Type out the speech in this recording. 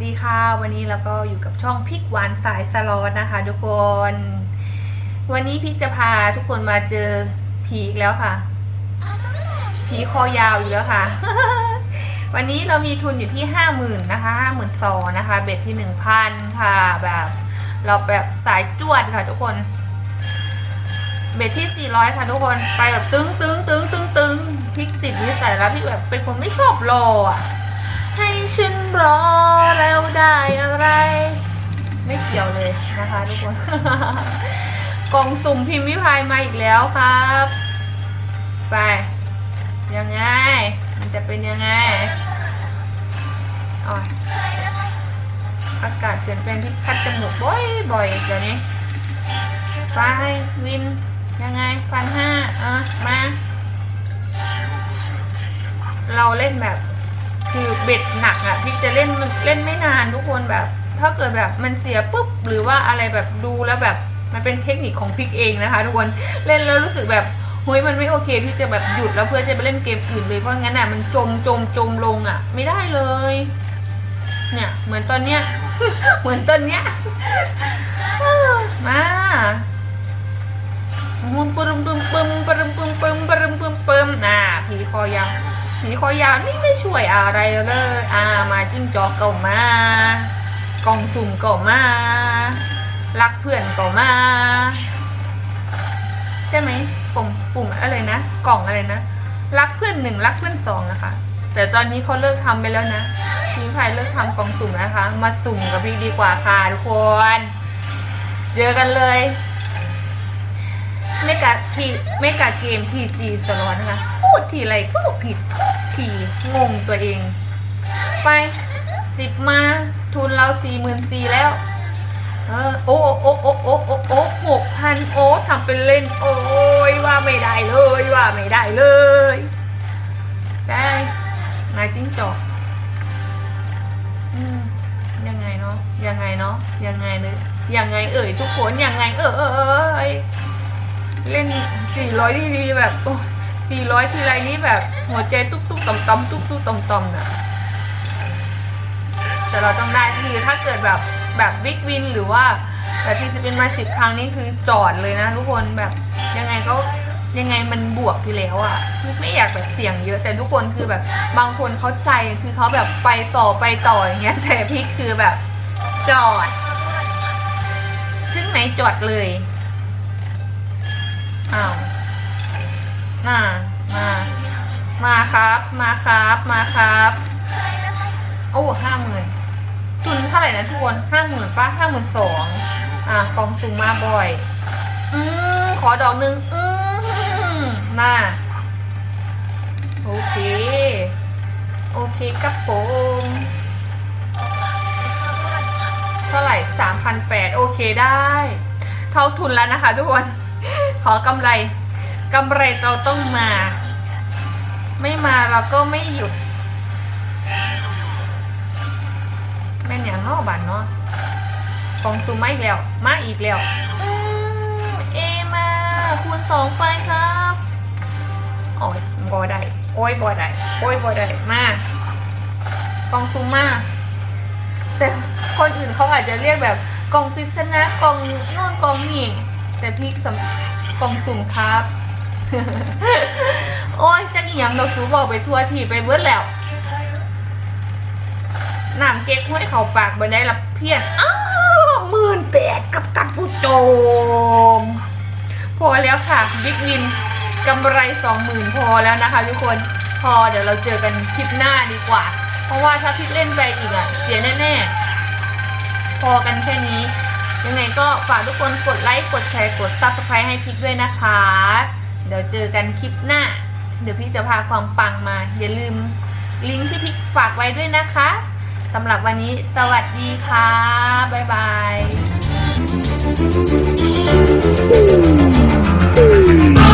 วันนี้เราก็อยู่กับช่องพริกหวานสายสลอดนะคะ ทุกคน วันนี้พริกจะพาทุกคนมาเจอผีอีกแล้วค่ะ ผีคอยาวอีกแล้วค่ะ วันนี้เรามีทุนอยู่ที่ห้าหมื่นนะคะห้าหมื่นสองนะคะ เบ็ดที่หนึ่งพันค่ะแบบ เราแบบสายจวดค่ะทุกคน เบ็ดที่400ค่ะทุกคนไปแบบตึงตึงตึงตึงตึงพริกติดนิสัยแล้วพี่แบบเป็นคนไม่ชอบรออะ ฉันรอแล้วได้อะไร ไม่เกี่ยวเลยนะคะทุกคน กล่องสุ่มพิมพ์วิพายมาอีกแล้วครับ ไป ยังไง มันจะเป็นยังไงอ๋ออากาศเปลี่ยนแปลงที่คัดจมูกบ่อยๆเดี๋ยวนี้ไปวิน ยังไงพันห้าเออมา เราเล่นแบบ คือเบ็ดหนักอะ่ะพี่จะเล่นมันเล่นไม่นานทุกคนแบบ ถ้าเกิดแบบมันเสียปุ๊บหรือว่าอะไรแบบดูแล้วแบบมันเป็นเทคนิคของพิกเองนะคะทุกคนเล่นแล้วรู้สึกแบบเฮ้ยมันไม่โอเคพี่จะแบบหยุดแล้วเพื่อจะไปเล่นเกมอื่นเลยเพราะงั้นอะมันจมจมจมลงอะ ไม่ได้เลย เนี่ยเหมือนตอนเนี้ยเหมือนตอนเนี้ยมาาวผีคอยาวนี่ไม่ช่วยอะไรเลย อ่า มาจิ้งจอกก็มากล่องสุ่มก็มารักเพื่อนก็มาใช่ไหมปุ่มปุ่มอะไรนะ กล่องอะไรนะ รักเพื่อนหนึ่งรักเพื่อนสองนะคะ แต่ตอนนี้เขาเลิกทำไปแล้วนะพีพายเลิกทำกล่องสุ่มนะคะ มาสุ่มกับพี่ดีกว่าค่ะทุกคน เจอกันเลย ไม่กาทีไม่กาเกมพีจีสลอนนะคะพูดทีไรก็ผิดทีงงตัวเอง ไปสิบมาทุนเราสี่หมื่นสี่แล้ว เออโอ้โอ้โอ้โอ้โอ้โอ้หกพันโอ้ทำเป็นเล่น โอ้ยว่าไม่ได้เลยว่าไม่ได้เลยได้นายจิ้งจอกยังไงเนาะยังไงเนาะยังไงเลยยังไงเอ่ยทุกคนยังไงเออเออเอย เล่นสี่ร้อยทีดีแบบสี่ร้อยทีไรนี่แบบ หัวใจตุ๊กตุ๊กต่อมต่อมตุ๊กตุ๊กต่อมต่อมน่ะแต่เราต้องได้คือถ้าเกิดแบบแบบบิ๊กวินหรือว่าแบบที่จะเป็นมาสิบครั้งนี่คือจอดเลยนะทุกคนแบบยังไงก็ยังไงมันบวกอยู่แล้วอะ่ะไม่อยากแบบเสี่ยงเยอะแต่ทุกคนคือแบบบางคนเขาใจคือเขาแบบไปต่อไปต่ออย่างเงี้ยแต่พี่คือแบบจอด ซึ่งไหนจอดเลย อ้าวมามามาครับ มาครับ มาครับโอ้ห้าหมื่นทุนเท่าไหร่นะทุกคนห้าหมื่นป้าห้าหมื่นสองอ่ากองสูงมาบ่อย อืมขอดอกหนึ่งอืมมาโอเค โอเคครับผมเท่าไหร่สามพันแปดโอเคได้ เท่าทุนแล้วนะคะทุกคน ขอกำไรกำไรเราต้องมา ไม่มาเราก็ไม่หยุดแม่นอย่างนอกบ้านเนาะกองซูมมาอีกแล้ว มาอีกแล้วอเอมาคูณสองไปครับโอ้ยบอได้โอ้ยบอได้โอ้ยบอได้มากองซูมมาแต่คนอื่นเขาอาจจะเรียกแบบกองปริศนากองโน่นกองนี่ แต่พี่สำกองสุ่มครับ โอ้ยจักอีหยังเราสูบอกไปทั่วที่ไปเบิดแล้วน้ำเก๊กห้วยเขาปากบันได้ละเพียนอ้าวหมื่นแปดกับตันผู้ชมพอแล้วค่ะบิ๊กวินกำไรสองหมื่นพอแล้วนะคะ ทุกคนพอเดี๋ยวเราเจอกันคลิปหน้าดีกว่า เพราะว่าถ้าพี่เล่นไปอีกอะเสียแน่ ๆ พอกันแค่นี้ ยังไงก็ฝากทุกคนกดไลค์ กดแชร์ กด subscribe ให้พิกด้วยนะคะ เดี๋ยวเจอกันคลิปหน้า เดี๋ยวพี่จะพาความปังมา อย่าลืมลิงก์ที่พิกฝากไว้ด้วยนะคะสำหรับวันนี้สวัสดีค่ะ บ๊ายบาย